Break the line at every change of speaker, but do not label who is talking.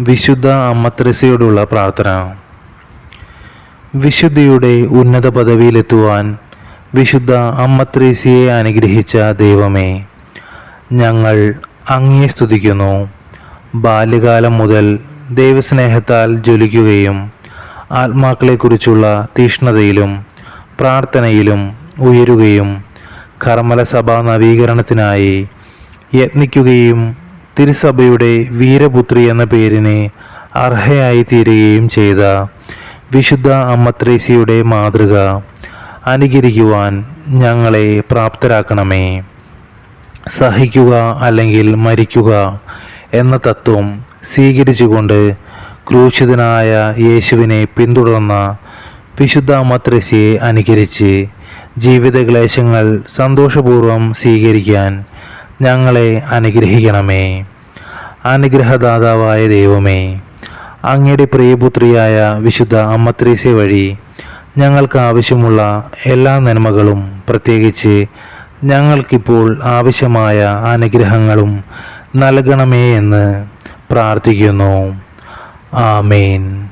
വിശുദ്ധ അമ്മത്രസയോടുള്ള പ്രാർത്ഥന. വിശുദ്ധിയുടെ ഉന്നത പദവിയിലെത്തുവാൻ വിശുദ്ധ അമ്മത്രേസിയെ അനുഗ്രഹിച്ച ദൈവമേ ഞങ്ങൾ അങ്ങേ സ്തുതിക്കുന്നു. ബാല്യകാലം മുതൽ ദൈവസ്നേഹത്താൽ ജ്വലിക്കുകയും ആത്മാക്കളെക്കുറിച്ചുള്ള തീഷ്ണതയിലും പ്രാർത്ഥനയിലും ഉയരുകയും കർമ്മല സഭാ നവീകരണത്തിനായി യത്നിക്കുകയും തിരുസഭയുടെ വീരപുത്രി എന്ന പേരിന് അർഹയായി തീരുകയും ചെയ്ത വിശുദ്ധ അമ്മത്രേസിയുടെ മാതൃക അനുകരിക്കുവാൻ ഞങ്ങളെ പ്രാപ്തരാക്കണമേ. സഹിക്കുക അല്ലെങ്കിൽ മരിക്കുക എന്ന തത്വം സ്വീകരിച്ചുകൊണ്ട് ക്രൂശിതനായ യേശുവിനെ പിന്തുടർന്ന വിശുദ്ധ അമ്മത്രേസിയെ അനുകരിച്ച് ജീവിതക്ലേശങ്ങൾ സന്തോഷപൂർവം സ്വീകരിക്കാൻ ഞങ്ങളെ അനുഗ്രഹിക്കണമേ. അനുഗ്രഹദാതാവായ ദൈവമേ അങ്ങയുടെ പ്രിയപുത്രിയായ വിശുദ്ധ അമ്മത്രീസ വഴി ഞങ്ങൾക്ക് ആവശ്യമുള്ള എല്ലാ നന്മകളും പ്രത്യേകിച്ച് ഞങ്ങൾക്കിപ്പോൾ ആവശ്യമായ അനുഗ്രഹങ്ങളും നൽകണമേ എന്ന് പ്രാർത്ഥിക്കുന്നു. ആമേൻ.